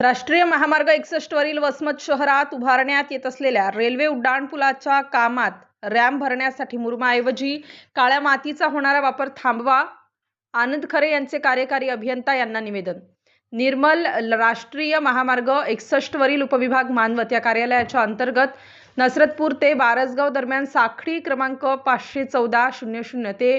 राष्ट्रीय महामार्ग एकसष्टवरील वसमत शहरात उभारण्यात येत असलेल्या रेल्वे उड्डाणपुलाच्या कामात रॅम भरण्यासाठी मुरमाऐवजी काळ्या मातीचा होणारा वापर थांबवा आनंद खरे यांचे कार्यकारी अभियंता यांना निवेदन. निर्मल राष्ट्रीय महामार्ग एकसष्टवरील उपविभाग मानवत या कार्यालयाच्या अंतर्गत नसरतपूर ते बारसगाव दरम्यान साखळी क्रमांक पाचशे चौदा शून्य शून्य ते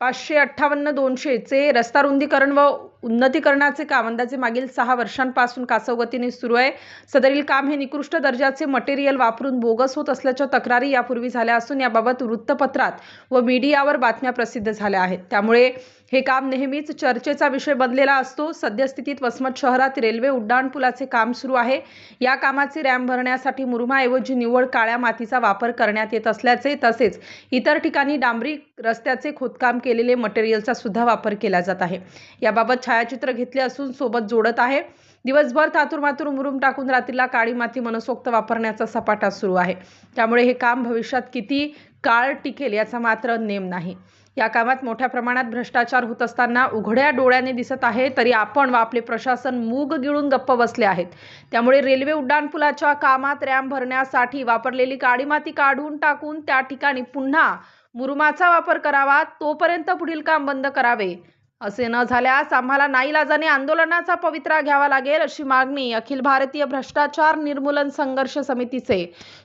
पाचशे अठ्ठावन्न दोनशेचे रस्ता रुंदीकरण व उन्नतीकरणाचे काम अंदाजे मागील सहा वर्षांपासून कासवगतीने सुरू आहे. सदरील काम हे निकृष्ट दर्जाचे मटेरियल वापरून बोगस होत असल्याच्या तक्रारी यापूर्वी झाल्या असून याबाबत वृत्तपत्रात व मीडियावर बातम्या प्रसिद्ध झाल्या आहेत. त्यामुळे हे काम नेहमीच चर्चेचा विषय बनलेला असतो. सद्यस्थितीत वसमत शहरात रेल्वे उड्डाणपुलाचे काम सुरू आहे. या कामाचे रॅम भरण्यासाठी मुरुमाऐवजी निव्वळ काळ्या मातीचा वापर करण्यात येत असल्याचे तसेच इतर ठिकाणी डांबरी रस्त्याचे खोदकाम केलेले मटेरियलचा सुद्धा वापर केला जात आहे. याबाबत छायाचित्र घेतले असून सोबत जोडत आहे. दिवसभर तातुरमातुर मुरुम टाकून रात्रीला काळी माती मनसोक्त वापरण्याचा सपाटा सुरू आहे. त्यामुळे हे काम भविष्यात किती काळ टिकेल याचा मात्र नेम नाही. या कामात मोठ्या प्रमाणात भ्रष्टाचार होत असताना उघड्या डोळ्याने दिसत आहे तरी आपण व आपले प्रशासन मूग गिळून गप्प बसले आहेत. त्यामुळे रेल्वे उड्डाणपुलाच्या कामात रॅम्प भरण्यासाठी वापरलेली काळी माती काढून टाकून त्या ठिकाणी पुन्हा मुरुमाचा वापर करावा तोपर्यंत पुढील काम बंद करावे असे न झाल्यास आम्हाला नाईलाजाने आंदोलनाचा पवित्रा घ्यावा लागेल अशी मागणी अखिल भारतीय भ्रष्टाचार निर्मूलन संघर्ष समितीचे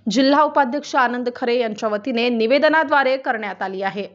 जिल्हा उपाध्यक्ष आनंद खरे यांच्या वतीने निवेदनाद्वारे करण्यात आली आहे.